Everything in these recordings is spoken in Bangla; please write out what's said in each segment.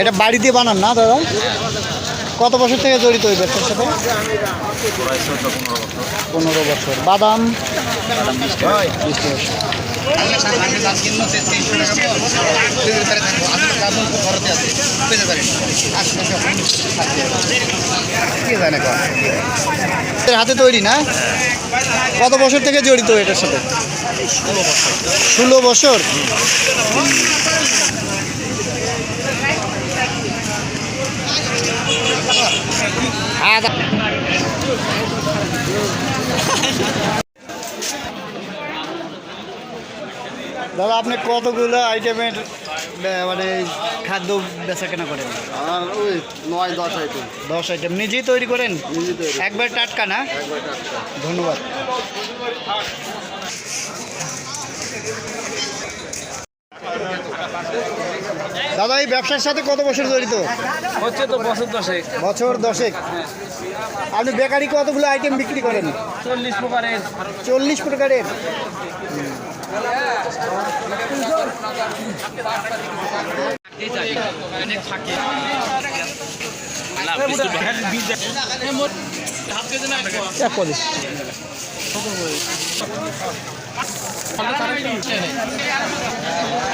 এটা বাড়ি দিয়ে বানান না দাদা? কত বছর থেকে জড়িত ওই ব্যবসার সাথে? পনেরো বছর। বাদাম? হাতে তৈরি না? কত বছর থেকে জড়িত এটার সাথে? ষোলো বছর? আদা। দাদা আপনি কতগুলো আইটেমের মানে খাদ্য বেচা কেনা করেন? আর ওই নয় দশ আইটেম দশ আইটেম নিজেই তৈরি করেন? একবার টাটকা না? ধন্যবাদ। দাদা এই ব্যবসার সাথে কত বছর জড়িত? হচ্ছে তো বছর দশেক। বছর দশেক। আপনি বেকারি কতগুলো আইটেম বিক্রি করেন? চল্লিশ প্রকারের। চল্লিশ প্রকারের? এই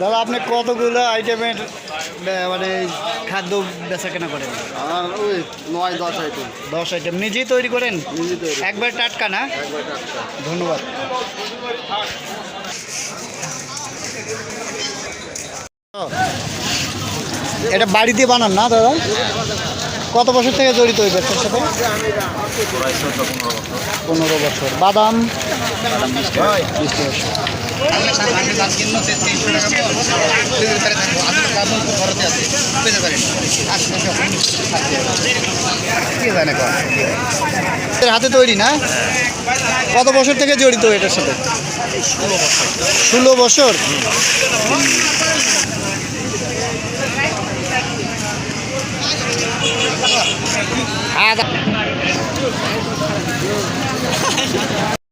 দাদা আপনি কতগুলো আইটেমের মানে খাদ্য বেচা কেনা করেন? আর ওই নয় দশ আইটেম দশ আইটেম নিজেই তৈরি করেন? একবার টাটকা না? ধন্যবাদ। এটা বাড়ি দিয়ে বানান না, দাদা? কত বছর থেকে জড়িত ওই ব্যবসার সাথে? পনেরো বছর। বাদাম? হাতে তৈরি না? কত বছর থেকে জড়িত এটার সাথে? ষোলো বছর? আদা।